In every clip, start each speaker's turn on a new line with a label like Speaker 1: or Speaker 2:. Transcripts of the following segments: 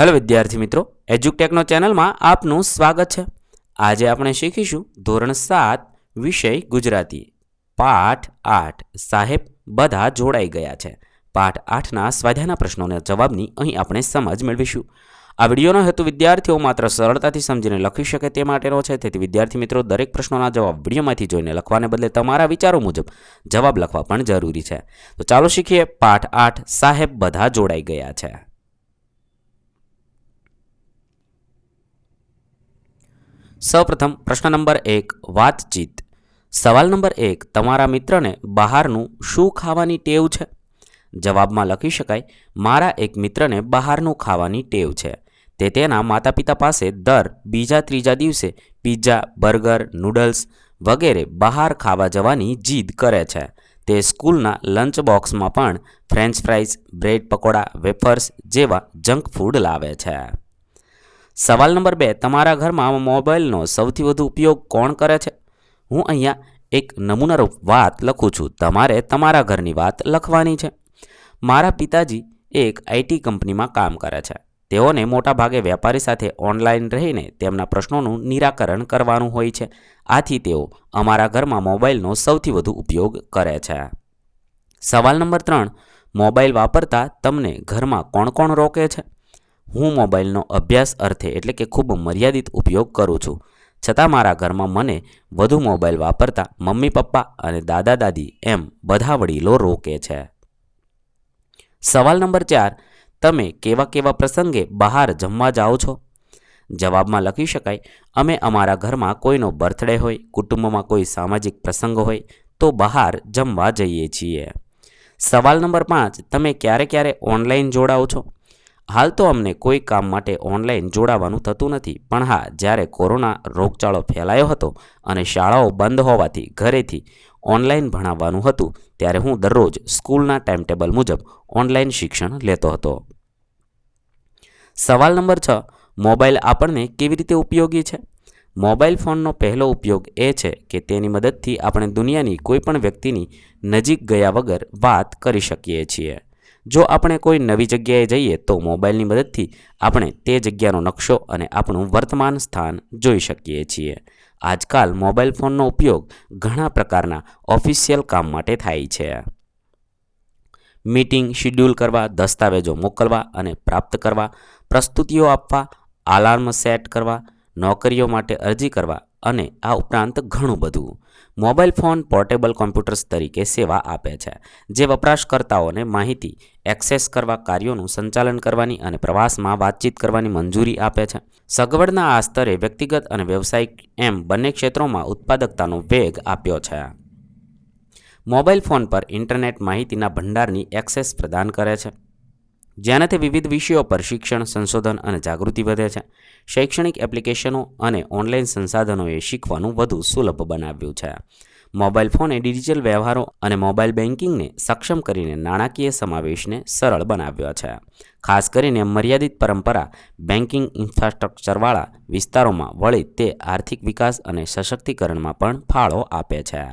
Speaker 1: Hello વિદ્યાર્થી મિત્રો એજ્યુટેકનો ચેનલમાં આપનું સ્વાગત છે. આજે આપણે શીખીશું ધોરણ સાત, વિષય ગુજરાતી. પાઠ આઠ. સાહેબ બધા જોડાઈ ગયા છે. પાઠ આઠના સ્વાધ્યાયના પ્રશ્નોના જવાબની અહીં આપણે સમજ મેળવીશું. આ વિડીયોનો હેતુ વિદ્યાર્થીઓ માત્ર સરળતાથી સમજીને લખી શકે તે માટેનો છે. તેથી વિદ્યાર્થી મિત્રો, દરેક પ્રશ્નોના જવાબ વિડીયોમાંથી જોઈને લખવાને બદલે તમારા વિચારો મુજબ જવાબ લખવા પણ જરૂરી છે. તો ચાલો શીખીએ. પાઠ આઠ. સાહેબ બધા જોડાઈ ગયા છે. સૌપ્રથમ પ્રશ્ન નંબર એક, વાતચીત. સવાલ નંબર એક, તમારા મિત્રને બહારનું શું ખાવાની ટેવ છે? જવાબમાં લખી શકાય, મારા એક મિત્રને બહારનું ખાવાની ટેવ છે. તે તેના માતા પિતા પાસે દર બીજા ત્રીજા દિવસે પિઝા બર્ગર નૂડલ્સ વગેરે બહાર ખાવા જવાની જીદ કરે છે. તે સ્કૂલના લંચ બોક્સમાં પણ French fries bread pakoda wafers જેવા જંક ફૂડ લાવે છે. સવાલ નંબર બે, તમારા ઘરમાં મોબાઈલનો સૌથી વધુ ઉપયોગ કોણ કરે છે? હું અહીંયા એક નમૂનારૂપ વાત લખું છું. તમારે તમારા ઘરની વાત લખવાની છે. મારા પિતાજી એક આઈટી કંપનીમાં કામ કરે છે. તેઓને મોટાભાગે વેપારી સાથે ઓનલાઈન રહીને તેમના પ્રશ્નોનું નિરાકરણ કરવાનું હોય છે. આથી તેઓ અમારા ઘરમાં મોબાઈલનો સૌથી વધુ ઉપયોગ કરે છે. સવાલ નંબર ત્રણ, મોબાઈલ વાપરતા તમને ઘરમાં કોણ કોણ રોકે છે? હું મોબાઈલનો અભ્યાસ અર્થે એટલે કે ખૂબ મર્યાદિત ઉપયોગ કરું છું. છતાં મારા ઘરમાં મને વધુ મોબાઈલ વાપરતા મમ્મી, પપ્પા અને દાદા, દાદી એમ બધા વડીલો રોકે છે. સવાલ નંબર ચાર, તમે કેવા કેવા પ્રસંગે બહાર જમવા જાઓ છો? જવાબમાં લખી શકાય, અમે અમારા ઘરમાં કોઈનો બર્થડે હોય, કુટુંબમાં કોઈ સામાજિક પ્રસંગ હોય, તો બહાર જમવા જઈએ છીએ. સવાલ નંબર પાંચ, તમે ક્યારે ક્યારે ઓનલાઈન જોડાઓ છો? હાલ તો અમને કોઈ કામ માટે ઓનલાઈન જોડાવાનું થતું નથી. પણ હા, જ્યારે કોરોના રોગચાળો ફેલાયો હતો અને શાળાઓ બંધ હોવાથી ઘરેથી ઓનલાઈન ભણાવવાનું હતું, ત્યારે હું દરરોજ સ્કૂલના ટાઈમટેબલ મુજબ ઓનલાઈન શિક્ષણ લેતો હતો. સવાલ નંબર છ, મોબાઈલ આપણને કેવી રીતે ઉપયોગી છે? મોબાઈલ ફોનનો પહેલો ઉપયોગ એ છે કે તેની મદદથી આપણે દુનિયાની કોઈપણ વ્યક્તિની નજીક ગયા વગર વાત કરી શકીએ છીએ. જો આપણે કોઈ નવી જગ્યાએ જઈએ તો મોબાઈલની મદદથી આપણે તે જગ્યાનો નકશો અને આપણું વર્તમાન સ્થાન જોઈ શકીએ છીએ. આજકાલ મોબાઈલ ફોનનો ઉપયોગ ઘણા પ્રકારના ઓફિશિયલ કામ માટે થાય છે. મીટિંગ શિડ્યુલ કરવા, દસ્તાવેજો મોકલવા અને પ્રાપ્ત કરવા, પ્રસ્તુતિઓ આપવા આલાર્મ સેટ કરવા, નોકરીઓ માટે અરજી કરવા અને આ ઉપરાંત ઘણું બધું. મોબાઈલ ફોન પોર્ટેબલ કોમ્પ્યુટર્સ તરીકે સેવા આપે છે, જે વપરાશકર્તાઓને માહિતી, એક્સેસ કરવા કાર્યોનું સંચાલન કરવાની અને પ્રવાસમાં વાતચીત કરવાની મંજૂરી આપે છે. સગવડના આ સ્તરે વ્યક્તિગત અને વ્યવસાયિક એમ બંને ક્ષેત્રોમાં ઉત્પાદકતાનો વેગ આપ્યો છે. મોબાઈલ ફોન પર ઇન્ટરનેટ માહિતીના ભંડારની એક્સેસ પ્રદાન કરે છે. જેનાથી વિવિધ વિષયો પર શિક્ષણ, સંશોધન અને જાગૃતિ વધે છે. શૈક્ષણિક એપ્લિકેશનો અને ઓનલાઈન સંસાધનોએ શીખવાનું વધુ સુલભ બનાવ્યું છે. મોબાઈલ ફોને ડિજિટલ વ્યવહારો અને મોબાઈલ બેન્કિંગને સક્ષમ કરીને નાણાકીય સમાવેશને સરળ બનાવ્યો છે. ખાસ કરીને મર્યાદિત પરંપરા બેન્કિંગ ઇન્ફ્રાસ્ટ્રક્ચરવાળા વિસ્તારોમાં વળી તે આર્થિક વિકાસ અને સશક્તિકરણમાં પણ ફાળો આપે છે.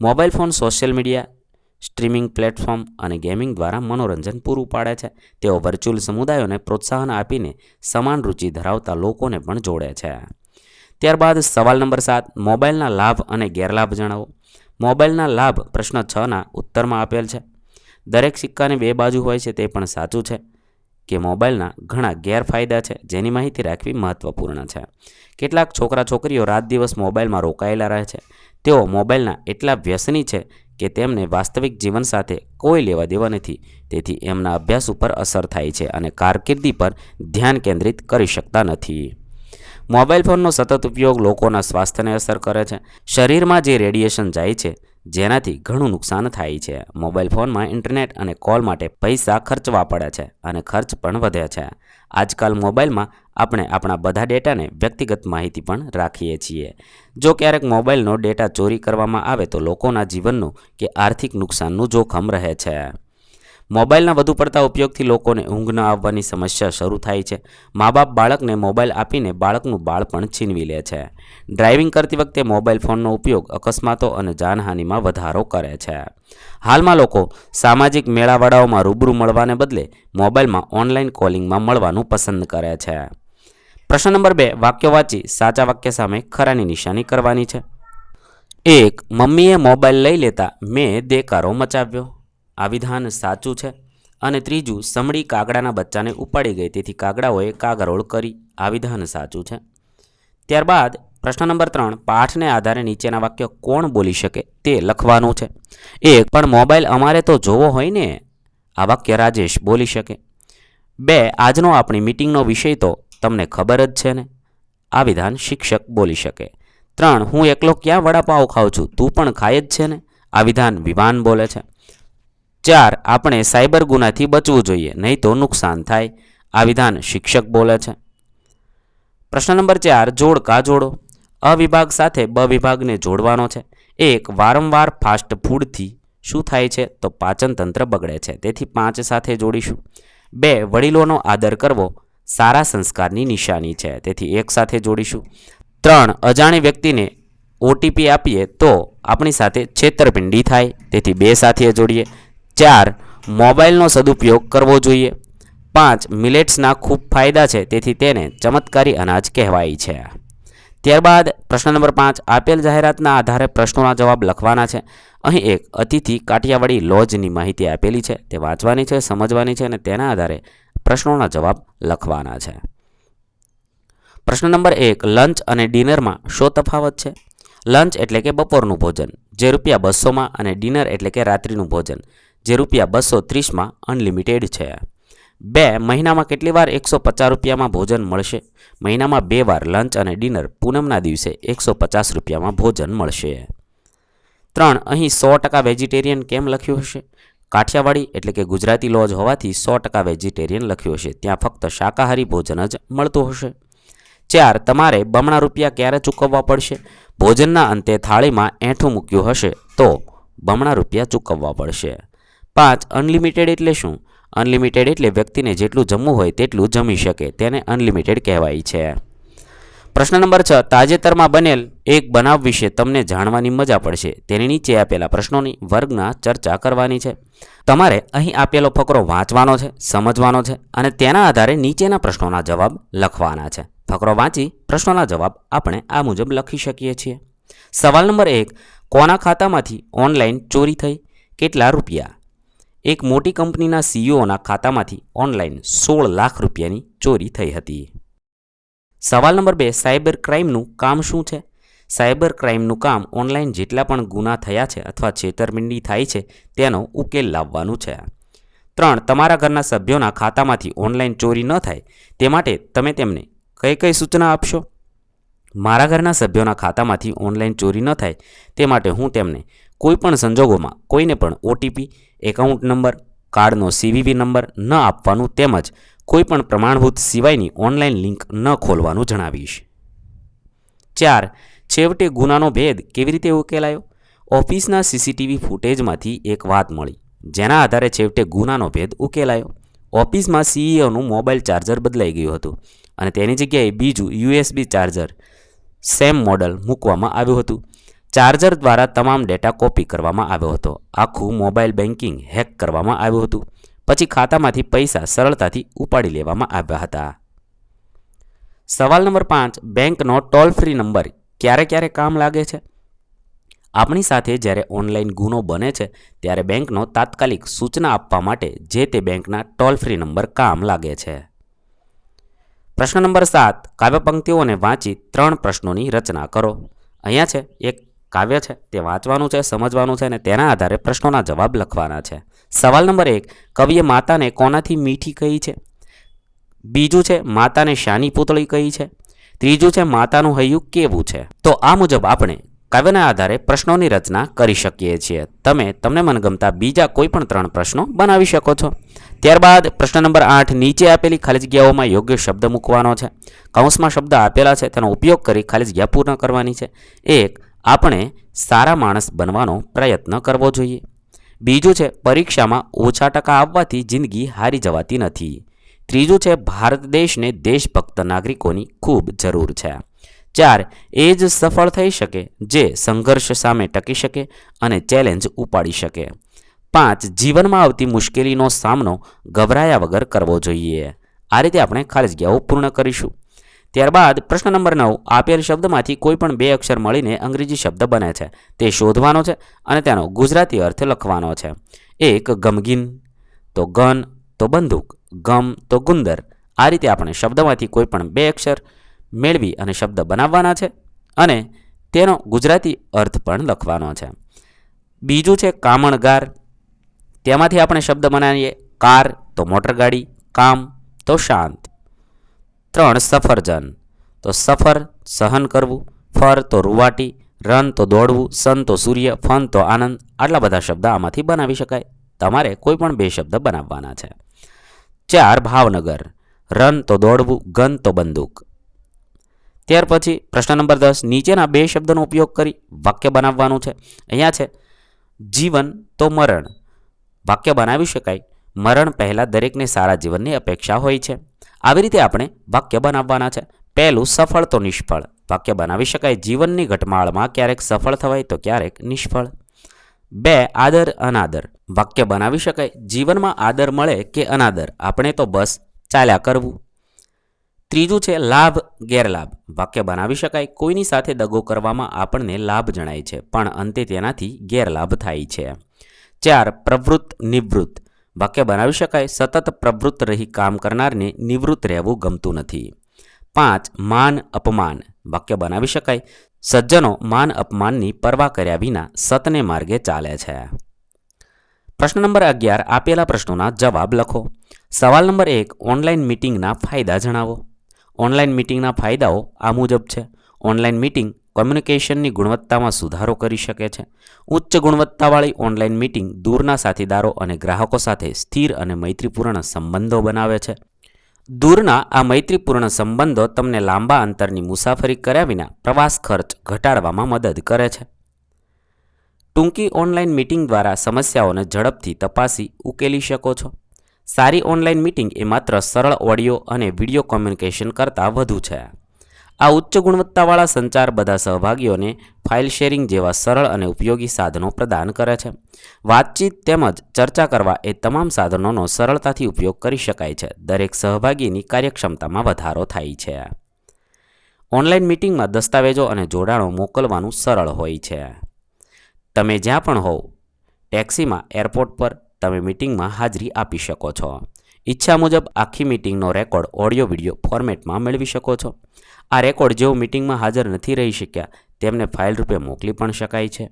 Speaker 1: Mobile phone, social media streaming platform અને ગેમિંગ દ્વારા મનોરંજન પૂરું પાડે છે. તેઓ વર્ચ્યુઅલ સમુદાયોને પ્રોત્સાહન આપીને સમાન રુચિ ધરાવતા લોકોને પણ જોડે છે. ત્યારબાદ સવાલ નંબર સાત, મોબાઈલના લાભ અને ગેરલાભ જણાવો. મોબાઈલના લાભ પ્રશ્ન છના ઉત્તરમાં આપેલ છે. દરેક સિક્કાની બે બાજુ હોય છે તે પણ સાચું છે કે મોબાઈલના ઘણા ગેરફાયદા છે જેની માહિતી રાખવી મહત્વપૂર્ણ છે. કેટલાક છોકરા છોકરીઓ રાત દિવસ મોબાઈલમાં રોકાયેલા રહે છે. તેઓ મોબાઈલના એટલા વ્યસની છે કે તેમને વાસ્તવિક જીવન સાથે કોઈ લેવા દેવા નથી. તેથી એમના અભ્યાસ ઉપર અસર થાય છે અને કારકિર્દી પર ધ્યાન કેન્દ્રિત કરી શકતા નથી. મોબાઈલ ફોનનો સતત ઉપયોગ લોકોના સ્વાસ્થ્યને અસર કરે છે. શરીરમાં જે રેડિયેશન જાય છે, જેનાથી ઘણું નુકસાન થાય છે. મોબાઈલ ફોનમાં ઇન્ટરનેટ અને કોલ માટે પૈસા ખર્ચવા પડે છે અને ખર્ચ પણ વધે છે. આજકાલ મોબાઈલમાં આપણે આપણા બધા ડેટાને વ્યક્તિગત માહિતી પણ રાખીએ છીએ. જો ક્યારેક મોબાઈલનો ડેટા ચોરી કરવામાં આવે તો લોકોના જીવનનું કે આર્થિક નુકસાનનું જોખમ રહે છે. મોબાઈલના વધુ પડતા ઉપયોગથી લોકોને ઊંઘ ન આવવાની સમસ્યા શરૂ થાય છે. મા બાપ બાળકને મોબાઈલ આપીને બાળકનું બાળપણ છીનવી લે છે. ડ્રાઇવિંગ કરતી વખતે મોબાઈલ ફોનનો ઉપયોગ અકસ્માતો અને જાનહાનિમાં વધારો કરે છે. હાલમાં લોકો સામાજિક મેળાવડાઓમાં રૂબરૂ મળવાને બદલે મોબાઈલમાં ઓનલાઈન કોલિંગમાં મળવાનું પસંદ કરે છે. પ્રશ્ન નંબર બે, વાક્યો વાંચી સાચા વાક્ય સામે ખરાની નિશાની કરવાની છે. એક, મમ્મીએ મોબાઈલ લઈ લેતા મેં દેકારો મચાવ્યો. આ વિધાન સાચું છે. અને ત્રીજું, સમડી કાગડાના બચ્ચાને ઉપાડી ગઈ, તેથી કાગડાઓએ કાગરોળ કરી. આ વિધાન સાચું છે. ત્યારબાદ, પ્રશ્ન નંબર ત્રણ, પાઠને આધારે નીચેના વાક્ય કોણ બોલી શકે તે લખવાનું છે. એક, પણ મોબાઈલ અમારે તો જોવો હોય ને? આ વાક્ય રાજેશ બોલી શકે. બે, આજનો આપણી મિટિંગનો વિષય તો તમને ખબર જ છે ને? આ વિધાન શિક્ષક બોલી શકે. ત્રણ, હું એકલો ક્યાં વડાપાઉં ખાઉં છું? તું પણ ખાય જ છે ને? આ વિધાન વિવાન બોલે છે. ચાર, આપણે સાયબર ગુનાથી બચવું જોઈએ, નહીં તો નુકસાન થાય. આ વિધાન શિક્ષક બોલે છે. પ્રશ્ન નંબર ચાર જોડકા જોડો? અ વિભાગ સાથે બ વિભાગને જોડવાનો છે. એક, વારંવાર ફાસ્ટ ફૂડથી શું થાય છે? તો પાચન તંત્ર બગડે છે. તેથી પાંચ સાથે જોડીશું. બે, વડીલોનો આદર કરવો. સારા સંસ્કારની નિશાની છે. તેથી એક સાથે જોડીશું. ત્રણ, અજાણી વ્યક્તિને ઓટીપી આપીએ તો આપણી સાથે છેતરપિંડી થાય. તેથી બે સાથે જોડીએ. ચાર, મોબાઈલનો સદુપયોગ કરવો જોઈએ. પાંચ, મિલેટ્સના ખૂબ ફાયદા છે. તેથી તેને ચમત્કારી અનાજ કહેવાય છે. ત્યારબાદ, પ્રશ્ન નંબર પાંચ, આપેલ જાહેરાતના આધારે પ્રશ્નોના જવાબ લખવાના છે. અહીં એક અતિથિ કાઠિયાવાડી લોજની માહિતી આપેલી છે. તે વાંચવાની છે, સમજવાની છે અને તેના આધારે પ્રશ્નોના જવાબ લખવાના છે. પ્રશ્ન નંબર એક, લંચ અને ડિનરમાં શો તફાવત છે? લંચ એટલે કે બપોરનું ભોજન, જે રૂપિયા બસોમાં અને ડિનર એટલે કે રાત્રિનું ભોજન, જે રૂપિયા બસો ત્રીસમાં અનલિમિટેડ છે. બે, મહિનામાં કેટલી વાર એકસો પચાસ રૂપિયામાં ભોજન મળશે? મહિનામાં બે વાર લંચ અને ડિનર, પૂનમના દિવસે એકસો પચાસ રૂપિયામાં ભોજન મળશે. ત્રણ, અહીં સો ટકા વેજીટેરિયન કેમ લખ્યું હશે? કાઠિયાવાડી એટલે કે ગુજરાતી લોજ હોવાથી સો ટકા વેજીટેરિયન લખ્યું હશે. ત્યાં ફક્ત શાકાહારી ભોજન જ મળતું હશે. ચાર, તમારે બમણા રૂપિયા ક્યારે ચૂકવવા પડશે? ભોજનના અંતે થાળીમાં એઠું મૂક્યું હશે તો બમણા રૂપિયા ચૂકવવા પડશે. પાંચ અનલિમિટેડ એટલે શું? અનલિમિટેડ એટલે વ્યક્તિને જેટલું જમવું હોય તેટલું જમી શકે. તેને અનલિમિટેડ કહેવાય છે. પ્રશ્ન નંબર છ, તાજેતરમાં બનેલ એક બનાવ વિશે તમને જાણવાની મજા પડશે. તેની નીચે આપેલા પ્રશ્નોની વર્ગના ચર્ચા કરવાની છે. તમારે અહીં આપેલો ફકરો વાંચવાનો છે, સમજવાનો છે અને તેના આધારે નીચેના પ્રશ્નોના જવાબ લખવાના છે. ફકરો વાંચી પ્રશ્નોના જવાબ આપણે આ મુજબ લખી શકીએ છીએ. સવાલ નંબર એક, કોના ખાતામાંથી ઓનલાઈન ચોરી થઈ? કેટલા રૂપિયા? એક મોટી કંપનીના સીઈઓના ખાતામાંથી ઓનલાઈન સોળ લાખ રૂપિયાની ચોરી થઈ હતી. સવાલ નંબર બે, સાયબર ક્રાઇમનું કામ શું છે? સાયબર ક્રાઇમનું કામ ઓનલાઈન જેટલા પણ ગુના થયા છે અથવા છેતરપિંડી થાય છે, તેનો ઉકેલ લાવવાનું છે. ત્રણ, તમારા ઘરના સભ્યોના ખાતામાંથી ઓનલાઈન ચોરી ન થાય, તે માટે તમે તેમને કઈ કઈ સૂચના આપશો? મારા ઘરના સભ્યોના ખાતામાંથી ઓનલાઈન ચોરી ન થાય, તે માટે હું તેમને કોઈપણ સંજોગોમાં કોઈને પણ ઓટીપી, એકાઉન્ટ નંબર, કાર્ડનો સીવીવી નંબર ન આપવાનું તેમજ કોઈ પણ પ્રમાણભૂત સિવાયની ઓનલાઈન લિંક ન ખોલવાનું જણાવીશ. ચાર, છેવટે ગુનાનો ભેદ કેવી રીતે ઉકેલાયો? ઓફિસના સીસીટીવી ફૂટેજમાંથી એક વાત મળી, જેના આધારે છેવટે ગુનાનો ભેદ ઉકેલાયો. ઓફિસમાં સીઈઓનું મોબાઈલ ચાર્જર બદલાઈ ગયું હતું અને તેની જગ્યાએ બીજું યુએસબી ચાર્જર સેમ મોડલ મૂકવામાં આવ્યું હતું. ચાર્જર દ્વારા તમામ ડેટા કોપી કરવામાં આવ્યો હતો. આખું મોબાઈલ બેન્કિંગ હેક કરવામાં આવ્યું હતું. પછી ખાતામાંથી પૈસા સરળતાથી ઉપાડી લેવામાં આવ્યા હતા. સવાલ નંબર પાંચ, બેંકનો ટોલ ફ્રી નંબર ક્યારે ક્યારે કામ લાગે છે? આપણી સાથે જ્યારે ઓનલાઈન ગુનો બને છે, ત્યારે બેંકનો તાત્કાલિક સૂચના આપવા માટે જે તે બેંકના ટોલ ફ્રી નંબર કામ લાગે છે. પ્રશ્ન નંબર સાત, કાવ્ય પંક્તિઓને વાંચી ત્રણ પ્રશ્નોની રચના કરો. અહીંયા છે, એક કાવ્ય છે, તે વાંચવાનું છે, સમજવાનું છે અને તેના આધારે પ્રશ્નોના જવાબ લખવાના છે. સવાલ નંબર એક, કવિએ માતાને કોનાથી મીઠી કહી છે? બીજું છે, માતાને શાની પૂતળી કહી છે? ત્રીજું છે, માતાનું હૈયું કેવું છે? તો આ મુજબ આપણે કાવ્યના આધારે પ્રશ્નોની રચના કરી શકીએ છીએ. તમે તમને મનગમતા બીજા કોઈ પણ ત્રણ પ્રશ્નો બનાવી શકો છો. ત્યારબાદ પ્રશ્ન નંબર આઠ, નીચે આપેલી ખાલી જગ્યાઓમાં યોગ્ય શબ્દ મૂકવાનો છે. કૌંસમાં શબ્દ આપેલા છે, તેનો ઉપયોગ કરી ખાલી જગ્યા પૂર્ણ કરવાની છે. એક, આપણે સારા માણસ બનવાનો પ્રયત્ન કરવો જોઈએ. બીજું છે પરીક્ષામાં ઓછા ટકા આવવાથી જિંદગી હારી જવાતી નથી. ત્રીજું છે ભારત દેશને દેશભક્ત નાગરિકોની ખૂબ જરૂર છે. ચાર, એ જ સફળ થઈ શકે જે સંઘર્ષ સામે ટકી શકે અને ચેલેન્જ ઉપાડી શકે. પાંચ, જીવનમાં આવતી મુશ્કેલીનો સામનો ગભરાયા વગર કરવો જોઈએ. આ રીતે આપણે ખાલી જગ્યાઓ પૂર્ણ કરીશું. ત્યારબાદ પ્રશ્ન નંબર નવ, આપેલ શબ્દમાંથી કોઈ પણ બે અક્ષર મળીને અંગ્રેજી શબ્દ બને છે. તે શોધવાનો છે અને તેનો ગુજરાતી અર્થ લખવાનો છે. એક, ગમગીન, તો ગન, તો બંદૂક, ગમ, તો ગુંદર. આ રીતે આપણે શબ્દમાંથી કોઈ પણ બે અક્ષર મેળવી અને શબ્દ બનાવવાના છે અને તેનો ગુજરાતી અર્થ પણ લખવાનો છે. બીજું છે કામણગાર. તેમાંથી આપણે શબ્દ બનાવીએ. કાર, તો મોટરગાડી. કામ, તો શાંત. ત્રણ સફરજન તો સફર સહન કરવું, ફર તો રૂવાટી રન તો દોડવું, સન તો સૂર્ય, ફન તો આનંદ, આટલા બધા શબ્દ આમાંથી બનાવી શકાય. તમારે કોઈ પણ બે શબ્દ બનાવવાના છે. ચાર ભાવનગર રન તો દોડવું, ગન તો બંદૂક. ત્યાર પછી પ્રશ્ન નંબર દસ, નીચેના બે શબ્દનો ઉપયોગ કરી વાક્ય બનાવવાનું છે. અહીંયા છે, જીવન તો મરણ. વાક્ય બનાવી શકાય. મરણ પહેલાં દરેકને સારા જીવનની અપેક્ષા હોય છે. આવી રીતે આપણે વાક્ય બનાવવાના છે. પહેલું, સફળ તો નિષ્ફળ. વાક્ય બનાવી શકાય જીવનની ઘટમાળમાં ક્યારેક સફળ થવાય તો ક્યારેક નિષ્ફળ. બે, આદર, અનાદર. વાક્ય બનાવી શકાય જીવનમાં આદર મળે કે અનાદર? આપણે તો બસ ચાલ્યા કરવું. ત્રીજું છે, લાભ, ગેરલાભ. વાક્ય બનાવી શકાય કોઈની સાથે દગો કરવામાં આપણને લાભ જણાય છે, પણ અંતે તેનાથી ગેરલાભ થાય છે. ચાર, પ્રવૃત્ત, નિવૃત્ત. વાક્ય બનાવી શકાય. સતત પ્રવૃત્ત રહી કામ કરનારને નિવૃત્ત રહેવું ગમતું નથી. પાંચ, માન અપમાન. વાક્ય બનાવી શકાય. સજ્જનો માન અપમાનની પરવા કર્યા વિના સતને માર્ગે ચાલે છે. પ્રશ્ન નંબર અગિયાર, આપેલા પ્રશ્નોના જવાબ લખો. સવાલ નંબર એક, ઓનલાઈન મિટિંગના ફાયદા જણાવો. ઓનલાઈન મિટિંગના ફાયદાઓ આ મુજબ છે. ઓનલાઈન મિટિંગ કોમ્યુનિકેશનની ગુણવત્તામાં સુધારો કરી શકે છે. ઉચ્ચ ગુણવત્તાવાળી ઓનલાઈન મિટિંગ દૂરના સાથીદારો અને ગ્રાહકો સાથે સ્થિર અને મૈત્રીપૂર્ણ સંબંધો બનાવે છે. દૂરના આ મૈત્રીપૂર્ણ સંબંધો તમને લાંબા અંતરની મુસાફરી કર્યા વિના પ્રવાસ ખર્ચ ઘટાડવામાં મદદ કરે છે. ટૂંકી ઓનલાઈન મીટિંગ દ્વારા સમસ્યાઓને ઝડપથી તપાસી ઉકેલી શકો છો. સારી ઓનલાઈન મીટિંગ એ માત્ર સરળ ઓડિયો અને વીડિયો કોમ્યુનિકેશન કરતાં વધુ છે. આ ઉચ્ચ ગુણવત્તાવાળા સંચાર બધા સહભાગીઓને ફાઇલ શેરિંગ જેવા સરળ અને ઉપયોગી સાધનો પ્રદાન કરે છે. વાતચીત તેમજ ચર્ચા કરવા એ તમામ સાધનોનો સરળતાથી ઉપયોગ કરી શકાય છે. દરેક સહભાગીની કાર્યક્ષમતામાં વધારો થાય છે. ઓનલાઈન મિટિંગમાં દસ્તાવેજો અને જોડાણો મોકલવાનું સરળ હોય છે. તમે જ્યાં પણ હોવ, ટેક્સીમાં, એરપોર્ટ પર તમે મિટિંગમાં હાજરી આપી શકો છો. ઈચ્છા મુજબ આખી મિટિંગનો રેકોર્ડ ઓડિયો વીડિયો ફોર્મેટમાં મેળવી શકો છો. આ રેકોર્ડ જેઓ મિટિંગમાં હાજર નથી રહી શક્યા, તેમને ફાઇલ રૂપે મોકલી પણ શકાય છે.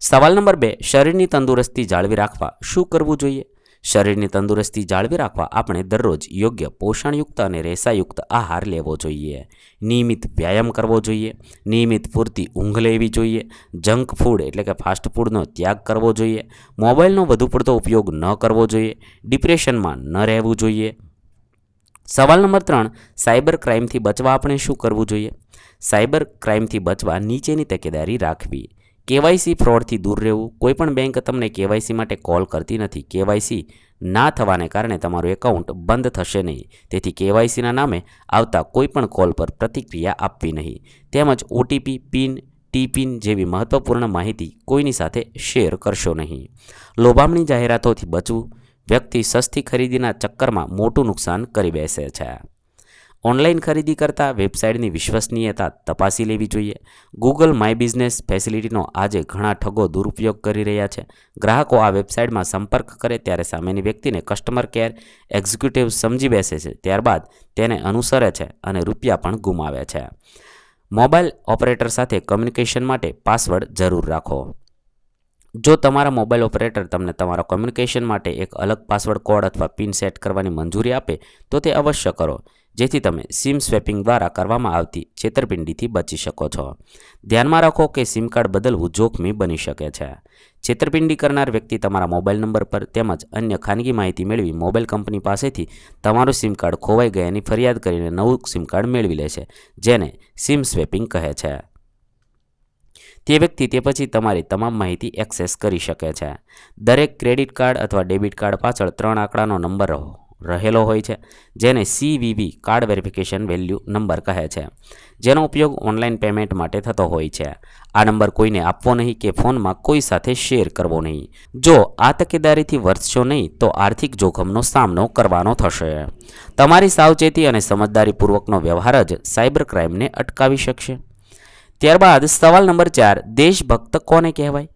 Speaker 1: સવાલ નંબર બે, શરીરની તંદુરસ્તી જાળવી રાખવા શું કરવું જોઈએ? શરીરની તંદુરસ્તી જાળવી રાખવા આપણે દરરોજ યોગ્ય પોષણયુક્ત અને રેસાયુક્ત આહાર લેવો જોઈએ. નિયમિત વ્યાયામ કરવો જોઈએ. નિયમિત પૂરતી ઊંઘ લેવી જોઈએ. જંક ફૂડ એટલે કે ફાસ્ટ ફૂડનો ત્યાગ કરવો જોઈએ. મોબાઈલનો વધુ પડતો ઉપયોગ ન કરવો જોઈએ. ડિપ્રેશનમાં ન રહેવું જોઈએ. સવાલ નંબર ત્રણ, સાયબર ક્રાઇમથી બચવા આપણે શું કરવું જોઈએ? સાયબર ક્રાઇમથી બચવા નીચેની તકેદારી રાખવી. કેવાયસી ફ્રોડથી દૂર રહેવું. કોઈપણ બેંક તમને કેવાયસી માટે કોલ કરતી નથી. કેવાયસી ના થવાને કારણે તમારું એકાઉન્ટ બંધ થશે નહીં. તેથી કેવાયસીના નામે આવતા કોઈપણ કોલ પર પ્રતિક્રિયા આપવી નહીં. તેમજ ઓટીપી, પિન ટી પિન જેવી મહત્વપૂર્ણ માહિતી કોઈની સાથે શેર કરશો નહીં. લોભામણી જાહેરાતોથી બચવું. વ્યક્તિ સસ્તી ખરીદીના ચક્કરમાં મોટું નુકસાન કરી બેસે છે. ઓનલાઈન ખરીદી કરતાં વેબસાઇટની વિશ્વસનીયતા તપાસી લેવી જોઈએ. ગૂગલ માય બિઝનેસ ફેસિલિટીનો આજે ઘણા ઠગો દુરુપયોગ કરી રહ્યા છે. ગ્રાહકો આ વેબસાઇટમાં સંપર્ક કરે ત્યારે સામેની વ્યક્તિને કસ્ટમર કેર એક્ઝિક્યુટિવ સમજી બેસે છે. ત્યારબાદ તેને અનુસરે છે અને રૂપિયા પણ ગુમાવે છે. મોબાઈલ ઓપરેટર સાથે કમ્યુનિકેશન માટે પાસવર્ડ જરૂર રાખો. જો તમારા મોબાઈલ ઓપરેટર તમને તમારા કોમ્યુનિકેશન માટે એક અલગ પાસવર્ડ કોડ અથવા પિન સેટ કરવાની મંજૂરી આપે, તો તે અવશ્ય કરો, જેથી તમે સિમ સ્વેપિંગ દ્વારા કરવામાં આવતી છેતરપિંડીથી બચી શકો છો. ધ્યાનમાં રાખો કે સિમ કાર્ડ બદલવું જોખમી બની શકે છે. છેતરપિંડી કરનાર વ્યક્તિ તમારા મોબાઈલ નંબર પર તેમજ અન્ય ખાનગી માહિતી મેળવી મોબાઈલ કંપની પાસેથી તમારું સિમ કાર્ડ ખોવાઈ ગયાની ફરિયાદ કરીને નવું સિમ કાર્ડ મેળવી લે છે જેને સિમ સ્વેપિંગ કહે છે. તે વ્યક્તિ તે પછી તમારી તમામ માહિતી એક્સેસ કરી શકે છે. દરેક ક્રેડિટ કાર્ડ અથવા ડેબિટ કાર્ડ પાછળ ત્રણ આંકડાનો નંબર રહેલો હોય છે, જેને CVV card verification value number કહે છે. જેનો ઉપયોગ ઓનલાઈન પેમેન્ટ માટે થતો હોય છે. આ નંબર કોઈને આપવો નહીં કે ફોનમાં કોઈ સાથે શેર કરવો નહીં. જો આ તકેદારીથી વર્તશો નહીં, તો આર્થિક જોખમનો સામનો કરવાનો થશે. તમારી સાવચેતી અને સમજદારીપૂર્વકનો વ્યવહાર જ સાયબર ક્રાઇમને અટકાવી શકશે. ત્યારબાદ સવાલ નંબર ચાર, દેશભક્ત કોને કહેવાય?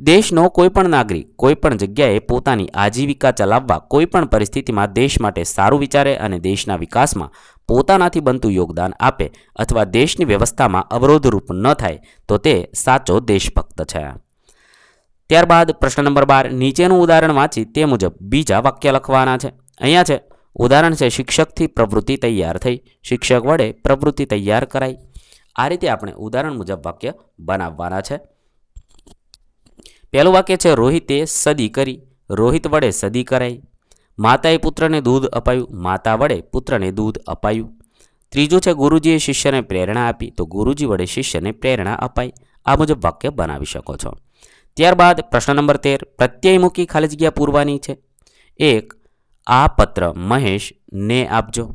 Speaker 1: દેશનો કોઈપણ નાગરિક, કોઈપણ જગ્યાએ પોતાની આજીવિકા ચલાવવા કોઈપણ પરિસ્થિતિમાં દેશ માટે સારું વિચારે અને દેશના વિકાસમાં પોતાનાથી બનતું યોગદાન આપે અથવા દેશની વ્યવસ્થામાં અવરોધરૂપ ન થાય, તો તે સાચો દેશભક્ત છે. ત્યારબાદ પ્રશ્ન નંબર બાર, નીચેનું ઉદાહરણ વાંચી તે મુજબ બીજા વાક્ય લખવાના છે. અહીંયા છે, ઉદાહરણ છે, શિક્ષકથી પ્રવૃત્તિ તૈયાર થઈ. શિક્ષક વડે પ્રવૃત્તિ તૈયાર કરાઈ. આ રીતે આપણે ઉદાહરણ મુજબ વાક્ય બનાવવાના છે. પહેલું વાક્ય છે, રોહિતે સદી કરી, રોહિત વડે સદી કરાઈ. માતાએ પુત્રને દૂધ અપાયું, માતા વડે પુત્રને દૂધ અપાયું. ત્રીજું છે, ગુરુજીએ શિષ્યને પ્રેરણા આપી, તો ગુરુજી વડે શિષ્યને પ્રેરણા અપાઈ. આ મુજબ વાક્ય બનાવી શકો છો. ત્યારબાદ પ્રશ્ન નંબર તેર પ્રત્યયમુખી ખાલી જગ્યા પૂરવાની છે? એક, આ પત્ર મહેશ ને આપજો.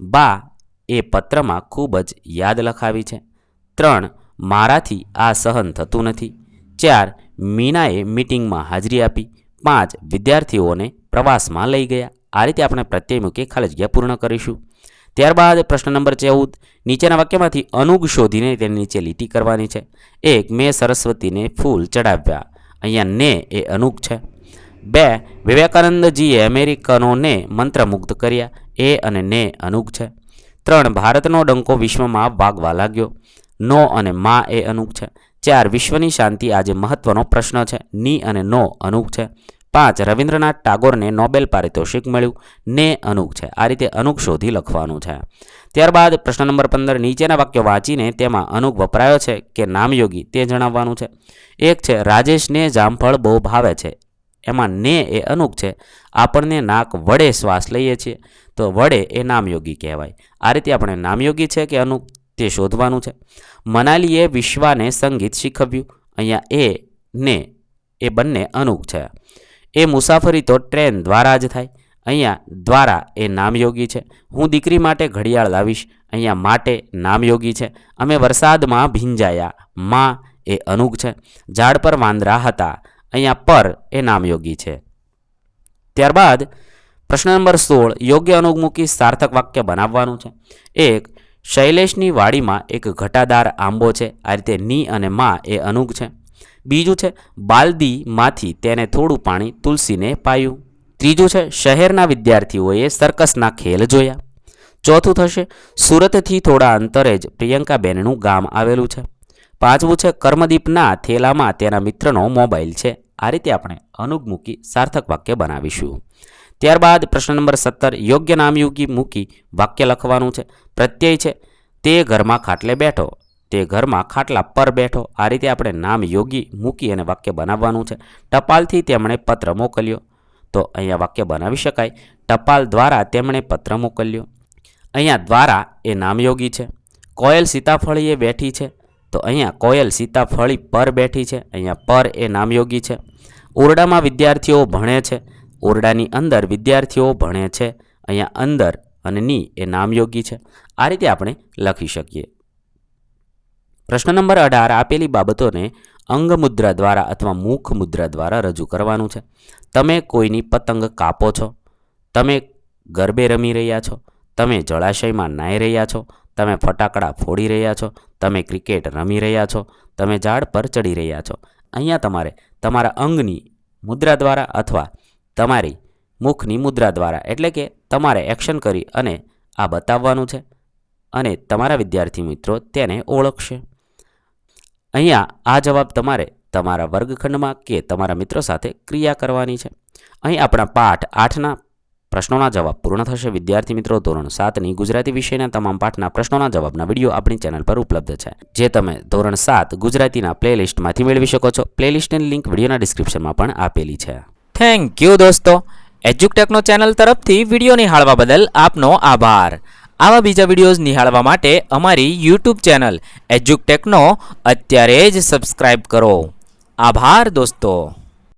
Speaker 1: બા એ પત્રમાં ખૂબ જ યાદ લખાવી છે. ત્રણ, મારાથી આ સહન થતું નથી. ચાર, મીનાએ મીટિંગમાં હાજરી આપી. પાંચ, વિદ્યાર્થીઓને પ્રવાસમાં લઈ ગયા. આ રીતે આપણે પ્રત્યયમુખી ખાલી જગ્યા પૂર્ણ કરીશું. ત્યારબાદ પ્રશ્ન નંબર ચૌદ, નીચેના વાક્યમાંથી અનુગ શોધીને તેની નીચે લીટી કરવાની છે. એક, મેં સરસ્વતીને ફૂલ ચડાવ્યા. અહીંયા ને એ અનુગ છે. બે, વિવેકાનંદજીએ અમેરિકનોને મંત્રમુગ્ધ કર્યા. એ અને ને અનુગ છે. ત્રણ ભારતનો ડંકો વિશ્વમાં વાગવા લાગ્યો. નો અને મા એ અનુક છે. ચાર વિશ્વની શાંતિ આજે મહત્વનો પ્રશ્ન છે. ની અને નો અનુક છે. પાંચ રવિન્દ્રનાથ ટાગોરને નોબેલ પારિતોષિક મળ્યું. ને અનુક છે. આ રીતે અનુક શોધી લખવાનું છે. ત્યારબાદ પ્રશ્ન નંબર પંદર નીચેના વાક્યો વાંચીને તેમાં અનુક વપરાયો છે કે નામયોગી તે જણાવવાનું છે. એક છે, રાજેશને જામફળ બહુ ભાવે છે. એમાં ને એ અનુક છે. આપણને નાક વડે શ્વાસ લઈએ છીએ. તો વડે એ નામયોગી કહેવાય. આ રીતે આપણે નામયોગી છે કે અનુક તે શોધવાનું છે. મનાલીએ વિશ્વાને સંગીત શીખવ્યું. અહીંયા એ ને એ બંને અનુક છે. એ મુસાફરી તો ટ્રેન દ્વારા જ થાય. અહીંયા દ્વારા એ નામયોગી છે. હું દીકરી માટે ઘડિયાળ લાવીશ. અહીંયા માટે નામયોગી છે. અમે વરસાદમાં ભીંજાયા. માં એ અનુગ છે. ઝાડ પર વાંદરા હતા. અહીંયા પર એ નામયોગી છે. ત્યારબાદ પ્રશ્ન નંબર સોળ, યોગ્ય અનુગમુખી સાર્થક વાક્ય બનાવવાનું છે. એક, શૈલેષની વાડીમાં એક ઘટાદાર આંબો છે. આ રીતે ની અને મા એ અનુગ છે. બીજું છે, બાલદીમાંથી તેને થોડું પાણી તુલસીને પાયું. ત્રીજું છે, શહેરના વિદ્યાર્થીઓએ સર્કસના ખેલ જોયા. ચોથું થશે, સુરતથી થોડા અંતરે જ પ્રિયંકાબેનનું ગામ આવેલું છે. પાંચમું છે, કર્મદીપના થેલામાં તેના મિત્રનો મોબાઈલ છે. આ રીતે આપણે અનુગમુખી સાર્થક વાક્ય બનાવીશું. ત્યારબાદ પ્રશ્ન નંબર સત્તર, યોગ્ય નામયુગી મૂકી વાક્ય લખવાનું છે. પ્રત્યય છે, તે ઘરમાં ખાટલે બેઠો, તે ઘરમાં ખાટલા પર બેઠો. આ રીતે આપણે નામ યોગી મૂકી અને વાક્ય બનાવવાનું છે. ટપાલથી તેમણે પત્ર મોકલ્યો. તો અહીંયા વાક્ય બનાવી શકાય. ટપાલ દ્વારા તેમણે પત્ર મોકલ્યો. અહીંયા દ્વારા એ નામયોગી છે. કોયલ સીતાફળીએ બેઠી છે. તો અહીંયા કોયલ સીતાફળી પર બેઠી છે. અહીંયા પર એ નામયોગી છે. ઓરડામાં વિદ્યાર્થીઓ ભણે છે. ઓરડાની અંદર વિદ્યાર્થીઓ ભણે છે. અહીંયા અંદર અને ની એ નામયોગી છે. આ રીતે આપણે લખી શકીએ. પ્રશ્ન નંબર અઢાર, આપેલી બાબતોને અંગમુદ્રા દ્વારા અથવા મુખ મુદ્રા દ્વારા રજૂ કરવાનું છે. તમે કોઈની પતંગ કાપો છો? તમે ગરબે રમી રહ્યા છો? તમે જળાશયમાં નાહી રહ્યા છો? તમે ફટાકડા ફોડી રહ્યા છો, તમે ક્રિકેટ રમી રહ્યા છો, તમે ઝાડ પર ચડી રહ્યા છો. અહીંયા તમારે તમારા અંગની મુદ્રા દ્વારા અથવા તમારી મુખની મુદ્રા દ્વારા, એટલે કે તમારે એક્શન કરી અને આ બતાવવાનું છે. અને તમારા વિદ્યાર્થી મિત્રો તેને ઓળખશે. અહીંયા આ જવાબ તમારે તમારા વર્ગખંડમાં કે તમારા મિત્રો સાથે ક્રિયા કરવાની છે. અહીં આપણા પાઠ આઠના પ્રશ્નોના જવાબ પૂર્ણ થશે. વિદ્યાર્થી મિત્રો, ધોરણ સાતની ગુજરાતી વિષયના તમામ પાઠના પ્રશ્નોના જવાબના વીડિયો આપણી ચેનલ પર ઉપલબ્ધ છે, જે તમે ધોરણ સાત ગુજરાતીના પ્લેલિસ્ટમાંથી મેળવી શકો છો. પ્લેલિસ્ટની લિંક વિડીયોના ડિસ્ક્રિપ્શનમાં પણ આપેલી છે.
Speaker 2: થેન્ક યુ દોસ્તો. એજ્યુકટેકનો ચેનલ તરફથી વીડિયો નિહાળવા બદલ આપનો આભાર. આવા બીજા વિડીયોઝ નિહાળવા માટે અમારી યુટ્યુબ ચેનલ એજ્યુકટેકનો અત્યારે જ સબસ્ક્રાઇબ કરો. આભાર દોસ્તો.